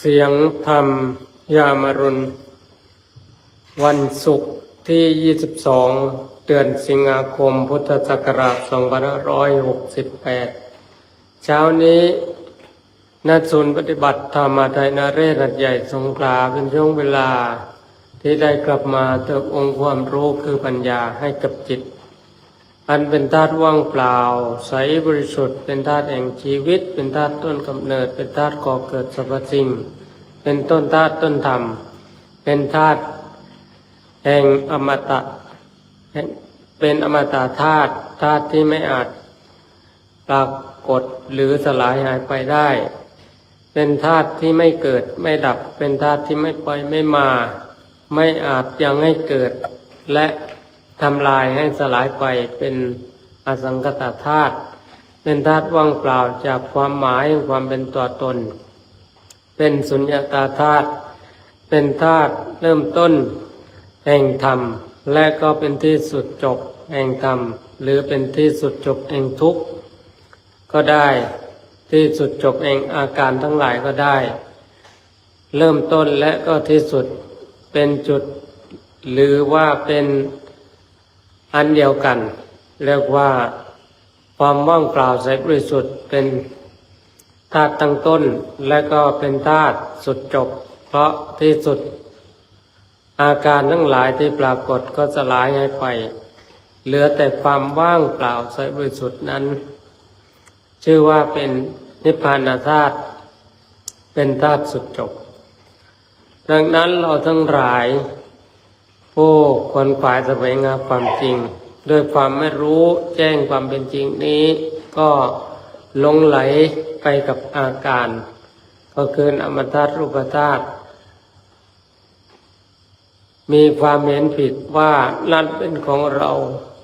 เสียงธรรมยามรุณ วันศุกร์ที่ 22 เดือนสิงหาคมพุทธศักราช 2568 เช้านี้ณศูนย์ปฏิบัติธรรมไทยนาเรศหัดใหญ่สงขลาเป็นช่วงเวลา ที่ได้กลับมาเติมองค์ความรู้คือปัญญาให้กับจิต อันเป็นธาตุว่างเปล่า ใสบริสุทธิ์ เป็นธาตุแห่งชีวิต เป็นธาตุต้นกำเนิด เป็นธาตุก่อเกิดสรรพสิ่ง เป็นต้นธาตุต้นธรรม เป็นธาตุแห่งอมตะ เป็นอมตะธาตุธาตุที่ไม่อาจปรากฏหรือสลายหายไปได้ เป็นธาตุที่ไม่เกิดไม่ดับ เป็นธาตุที่ไม่ปล่อยไม่มา ไม่อาจยังให้เกิดและ ทำลายให้สลายไปเป็นอสังกตธาตุเป็นธาตุว่างเปล่าจากความหมายความเป็นตัวตน เป็นสุญญตาธาตุเป็นธาตุเริ่มต้น แห่งธรรม และก็เป็นที่สุดจบแห่งธรรม หรือเป็นที่สุดจบแห่งทุกข์ก็ได้ที่สุดจบแห่งอาการทั้งหลายก็ได้ เริ่มต้นและก็ที่สุดเป็นจุด หรือว่าเป็น อันเดียวกัน เรียกว่าความว่างเปล่าใสบริสุทธิ์เป็นธาตุตั้งต้นและก็เป็นธาตุสุดจบ เพราะที่สุด อาการทั้งหลายที่ปรากฏก็สลายหายไป เหลือแต่ความว่างเปล่าใสบริสุทธิ์นั้น ชื่อว่าเป็นนิพพานธาตุเป็นธาตุสุดจบ ดังนั้นเราทั้งหลาย ผู้คนฝ่ายแสวงหาความจริง ด้วยความไม่รู้แจ้งความเป็นจริงนี้ ก็หลงไหลไปกับอาการ ก็คืออมตะรูปธาตุมีความเห็นผิดว่านั่นเป็นของเรา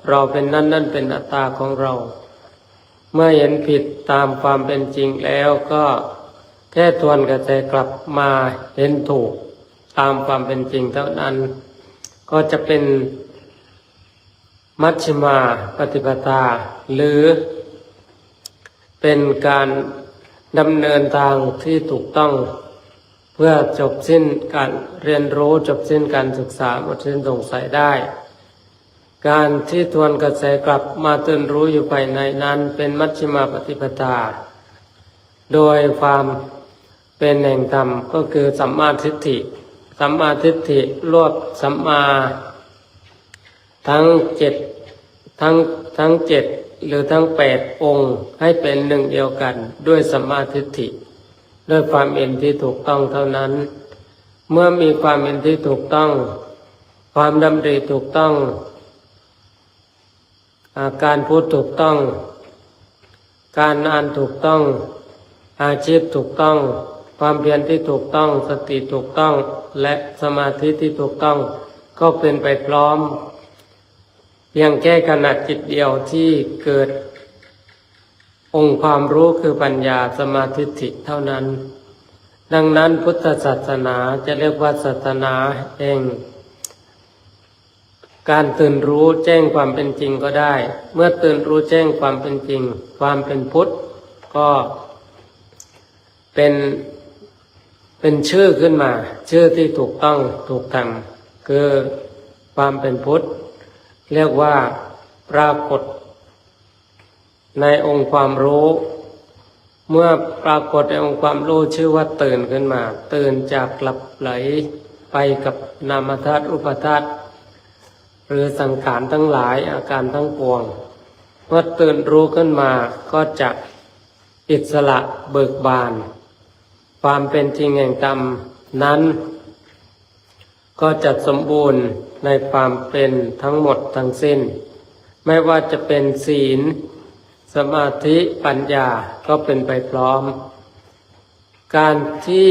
เราเป็นนั่นนั่นเป็นอัตตาของเรา เมื่อเห็นผิดตามความเป็นจริงแล้วก็แค่ทวนกระแสกลับมาเห็นถูกตามความเป็นจริงเท่านั้น ก็จะเป็นมัชฌิมาปฏิปทา หรือเป็นการดำเนินทางที่ถูกต้อง เพื่อจบสิ้นการเรียนรู้จบสิ้นการศึกษาหมดสิ้นสงสัยได้ การที่ทวนกระแสกลับมาตื่นรู้อยู่ภายในนั้นเป็นมัชฌิมาปฏิปทา โดยความเป็นแห่งธรรมก็คือสัมมาทิฏฐิ สัมมาทิฏฐิรวบสัมมา ทั้งเจ็ดทั้งทั้งเจ็ดหรือทั้งแปดองค์ให้เป็นหนึ่งเดียวกันด้วยสัมมาทิฏฐิด้วยความเห็นที่ถูกต้องเท่านั้น เมื่อมีความเห็นที่ถูกต้อง ความดำริถูกต้องอาการพูดถูกต้อง การอ่านถูกต้อง อาชีพถูกต้อง ความเพียรที่ถูกต้องสติถูกต้องและสมาธิที่ถูกต้อง ก็เป็นไปพร้อม เพียงแค่ขนาดจิตเดียวที่เกิด องค์ความรู้คือปัญญาสมาธิิเท่านั้น ดังนั้นพุทธศาสนาจะเรียกว่าศาสนาเองการตื่นรู้แจ้งความเป็นจริงก็ได้ เมื่อตื่นรู้แจ้งความเป็นจริง ความเป็นพุทธก็เป็น เป็นชื่อขึ้นมา ชื่อที่ถูกต้องถูกทำคือความเป็นพุทธ เรียกว่าปรากฏ ในองค์ความรู้ เมื่อปรากฏในองค์ความรู้ชื่อว่าตื่นขึ้นมา ตื่นจากหลับไหลไปกับนามธาตุอุปธาตุหรือสังขารทั้งหลายอาการทั้งปวงเมื่อตื่นรู้ขึ้นมาก็จะอิสระเบิกบาน ความเป็นจริงแห่งธรรมนั้น ก็จะสมบูรณ์ในความเป็นทั้งหมดทั้งสิ้น ไม่ว่าจะเป็นศีล สมาธิปัญญาก็เป็นไปพร้อม การที่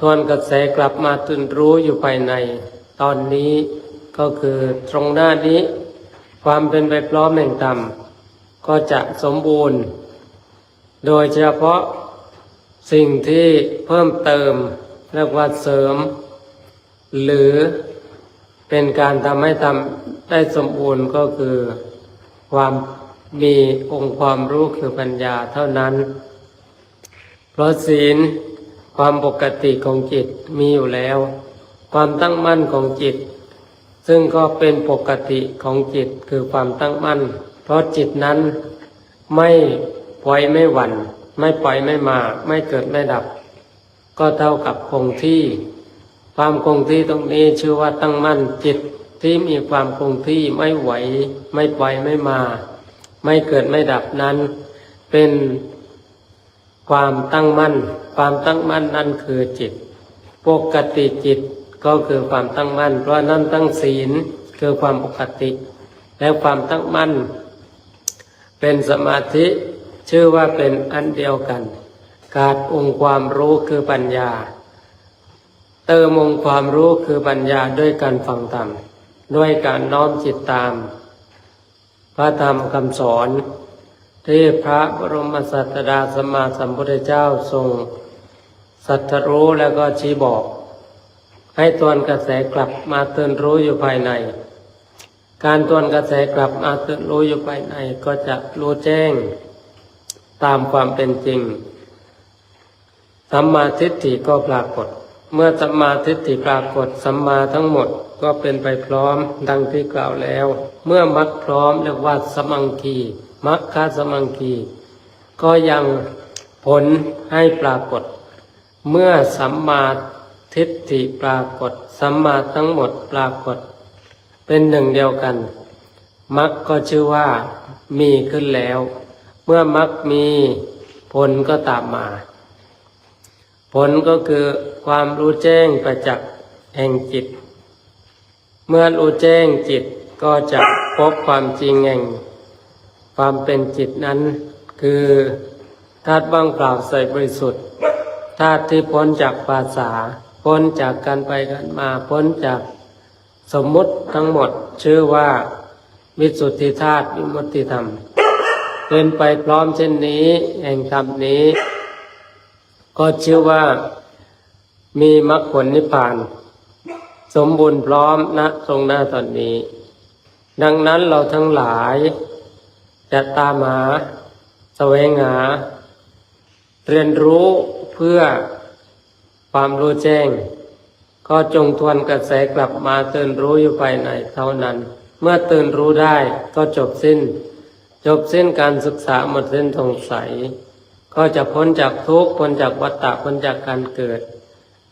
ทวนกระแสกลับมาตื่นรู้อยู่ภายใน ตอนนี้ก็คือตรงหน้านี้ ความเป็นไปพร้อมแห่งธรรมก็จะสมบูรณ์ โดยเฉพาะ สิ่งที่เพิ่มเติมเรียกว่าเสริม หรือเป็นการทำให้ทำได้สมบูรณ์ก็คือความมีองค์ความรู้คือปัญญาเท่านั้น เพราะศีลความปกติของจิตมีอยู่แล้ว ความตั้งมั่นของจิต ซึ่งก็เป็นปกติของจิตคือความตั้งมั่น เพราะจิตนั้นไม่ปล่อยไม่หวัน่น ไม่ปล่อยไม่มา ไม่เกิดไม่ดับ ก็เท่ากับคงที่ ความคงที่ตรงนี้ชื่อว่าตั้งมั่นจิตที่มีความคงที่ไม่ไหว ไม่ปล่อยไม่มา ไม่เกิดไม่ดับนั้น เป็นความตั้งมั่น ความตั้งมั่นนั่นคือจิต ปกติจิตก็คือความตั้งมั่น เพราะนั้นตั้งศีลคือความปกติ และความตั้งมั่น เป็นสมาธิ ชื่อว่าเป็นอันเดียวกันการองค์ความรู้คือปัญญา เติมองค์ความรู้คือปัญญาด้วยการฟังธรรมด้วยการน้อมจิตตาม พระธรรมคำสอน ที่พระบรมศาสดาสมมาสัมพุทธเจ้าทรงสัตรู้แล้วก็ชี้บอก ให้ตวนกระแสกลับมาเตือนรู้อยู่ภายใน การตวนกระแสกลับมาเตือนรู้อยู่ภายในก็จะรู้แจ้ง ตามความเป็นจริง สัมมาทิฏฐิก็ปรากฏ เมื่อสัมมาทิฏฐิปรากฏสัมมาทั้งหมดก็เป็นไปพร้อมดังที่กล่าวแล้ว เมื่อมัดพร้อมเรียกว่าสมังคีมัคคาสมังคี ก็ยังผลให้ปรากฏ เมื่อสัมมาทิฏฐิปรากฏ สัมมาทั้งหมดปรากฏ เป็นหนึ่งเดียวกันมัคก็ชื่อว่ามีขึ้นแล้ว เมื่อมัคมีผลก็ตามมา ผลก็คือความรู้แจ้งประจักษ์แห่งจิต เมื่อรู้แจ้งจิตก็จะพบความจริงแห่ง ความเป็นจิตนั้น คือธาตุว่างเปล่าใสบริสุทธิ์ธาตุที่พ้นจากภาษา พ้นจากการไปกันมาพ้นจากสมมุติทั้งหมดชื่อว่า วิสุทธิธาตุวิมุตติธรรม เป็นไปพร้อมเช่นนี้ แห่งธรรมนี้ ก็ชื่อว่ามีมรรคผลนิพพาน สมบูรณ์พร้อมณตรงหน้าตอนนี้ ดังนั้นเราทั้งหลาย จะตามหาแสวงหา เรียนรู้เพื่อความรู้แจ้ง ก็จงทวนกระแสกลับมาตื่นรู้อยู่ภายในเท่านั้น เมื่อตื่นรู้ได้ก็จบสิ้น จบสิ้นการศึกษาหมดสิ้นสงสัย ก็จะพ้นจากทุกข์พ้นจากวัฏฏะพ้นจากการเกิด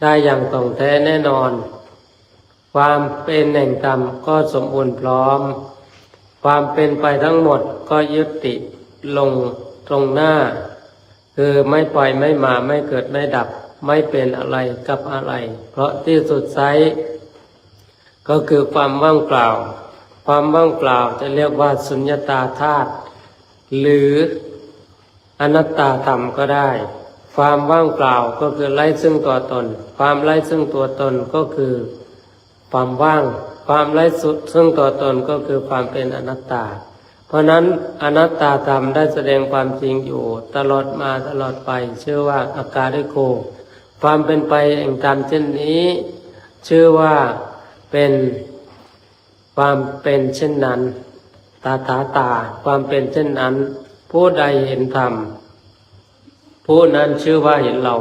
ได้อย่างตรงแท้แน่นอน ความเป็นแห่งธรรมก็สมบูรณ์พร้อม ความเป็นไปทั้งหมดก็ยุติลงตรงหน้า คือไม่ปล่อยไม่มาไม่เกิดไม่ดับ ไม่เป็นอะไรกับอะไร เพราะที่สุดไซก็คือความว่างเปล่า ความว่างเปล่าจะเรียกว่าสุญญตาธาตุ หรืออนัตตาธรรมก็ได้ ความว่างเปล่าก็คือไร้ซึ่งตัวตน ความไร้ซึ่งตัวตนก็คือ ความว่าง ความไร้สุดซึ่งตัวตนก็คือความเป็นอนัตตา เพราะนั้นอนัตตาธรรมได้แสดงความจริงอยู่ ตลอดมาตลอดไป ชื่อว่าอาการได้โก ความเป็นไปแห่งธรรมเช่นนี้ ชื่อว่าเป็นความเป็นเช่นนั้น ตาถาตาความเป็นเช่นนั้น ผู้ใดเห็นธรรม ผู้นั้นชื่อว่าเห็นเรา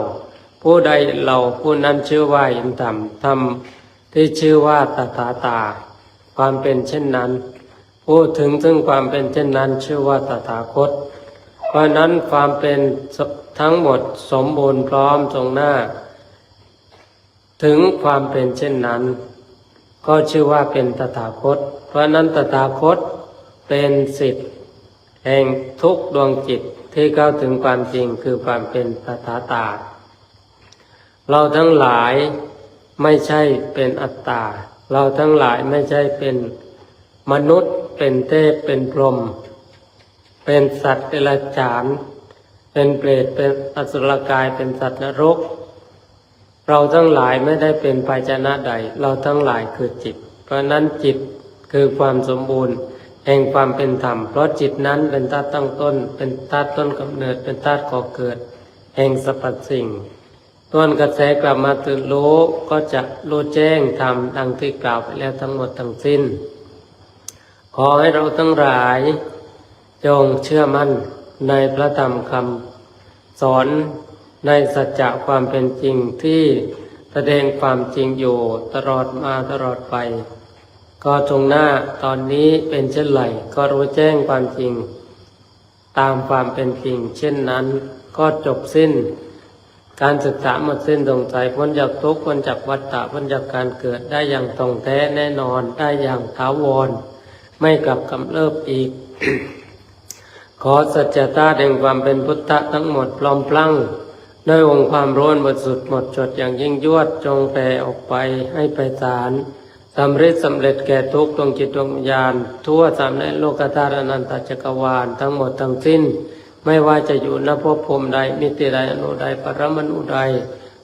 ผู้ใดเห็นเราผู้นั้นชื่อว่าเห็นธรรมธรรมที่ชื่อว่าตถาตา ความเป็นเช่นนั้นพูดถึงถึงความเป็นเช่นนั้น ชื่อว่าตถาคต เพราะนั้นความเป็นทั้งหมดสมบูรณ์พร้อมตรงหน้า ถึงความเป็นเช่นนั้น ก็ชื่อว่าเป็นตถาคต เพราะนั้นตถาคต เป็นสิทธิ์แห่งทุกดวงจิตที่เข้าถึงความจริงคือความเป็นตถาตา เราทั้งหลายไม่ใช่เป็นอัตตา เราทั้งหลายไม่ใช่เป็นมนุษย์ เป็นเทพ เป็นพรหม เป็นสัตว์เดรัจฉาน เป็นเปรต เป็นอสุรกาย เป็นสัตว์นรก เราทั้งหลายไม่ได้เป็นภาชนะใด เราทั้งหลายคือจิต เพราะนั้นจิตคือความสมบูรณ์ แห่งความเป็นธรรม เพราะจิตนั้นเป็นธาตุตั้งต้น เป็นธาตุต้นกำเนิด เป็นธาตุก่อเกิด แห่งสรรพสิ่งต้นกระแสกลับมาตื่นรู้ก็จะรู้แจ้งธรรมดังที่กล่าวไปแล้วทั้งหมดทั้งสิ้น ขอให้เราทั้งหลาย จงเชื่อมั่นในพระธรรมคำสอนในสัจจะความเป็นจริงที่แสดงความจริงอยู่ตลอดมาตลอดไป ก็ตรงหน้าตอนนี้เป็นเช่นไรก็รู้แจ้งความจริง ตามความเป็นจริง เช่นนั้นก็จบสิ้น การศึกษาหมดสิ้นสงสัยพ้นจากทุกข์พ้นจากวัฏฏะพ้นจากการเกิดได้อย่างตรงแท้แน่นอนได้อย่างถาวร ไม่กลับกำเริบอีก ขอสัจธาแห่งความเป็นพุทธะทั้งหมดพร้อมพลังด้วยองค์ความร้อนบริสุทธิ์หมดจดอย่างยิ่งยวดจงแผ่ออกไปให้ไปสาร สำเร็จสำเร็จแก่ทุกดวงจิตดวงวิญญาณ ทั่วสามในโลกธาตุอนันตจักรวาลทั้งหมดทั้งสิ้น ไม่ว่าจะอยู่ณภพภูมิใดมิติใดอนุใดปรมนุใด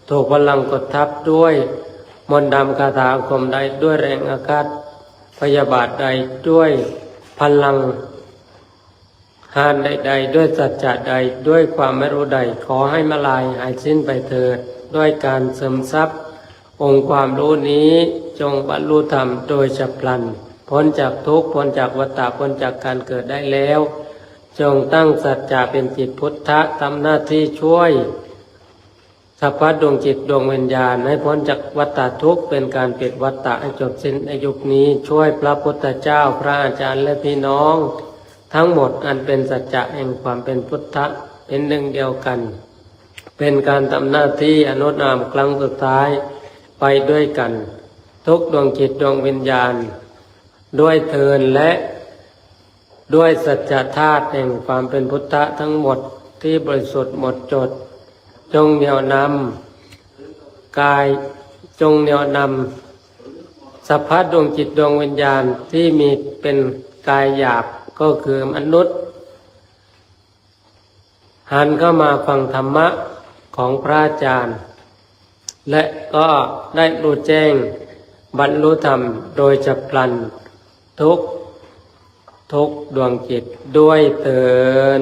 ถูกพลังกดทับด้วย มนต์ดำคาถาคมใดด้วยแรงอากาศพยาบาทใดด้วยพลังหานใดๆด้วยสัจจะใดด้วยความไม่รู้ใด ขอให้มาลายหายสิ้นไปเถิด ด้วยการเสริมทรัพย์ องค์ความรู้นี้จงบรรลุธรรมโดยฉับพลัน พ้นจากทุกข์พ้นจากวัฏฏะพ้นจากการเกิดได้แล้ว จงตั้งสัจจะเป็นจิตพุทธะทำหน้าที่ช่วยสัพพะดวงจิตดวงวิญญาณให้พ้นจากวัฏฏะทุกข์เป็นการปิดวัฏฏะให้จบสิ้นในยุคนี้ช่วยพระพุทธเจ้าพระอาจารย์และพี่น้อง ทั้งหมดอันเป็นสัจจะแห่งความเป็นพุทธะเป็นหนึ่งเดียวกัน เป็นการทำหน้าที่อนุนามครั้งสุดท้าย ไปด้วยกัน ทุกดวงจิตดวงวิญญาณ ด้วยเทินและด้วยสัจธาตุแห่งความเป็นพุทธะทั้งหมดที่บริสุทธิ์หมดจด จงเหนี่ยวนำกายจงเหนี่ยวนำสัพพะดวงจิตดวงวิญญาณที่มีเป็นกายหยาบก็คือมนุษย์ หันเข้ามาฟังธรรมะของพระอาจารย์ และก็ได้รู้แจ้งบรรลุธรรมโดยจับพลัน ทุกทุกดวงจิตด้วยเตือน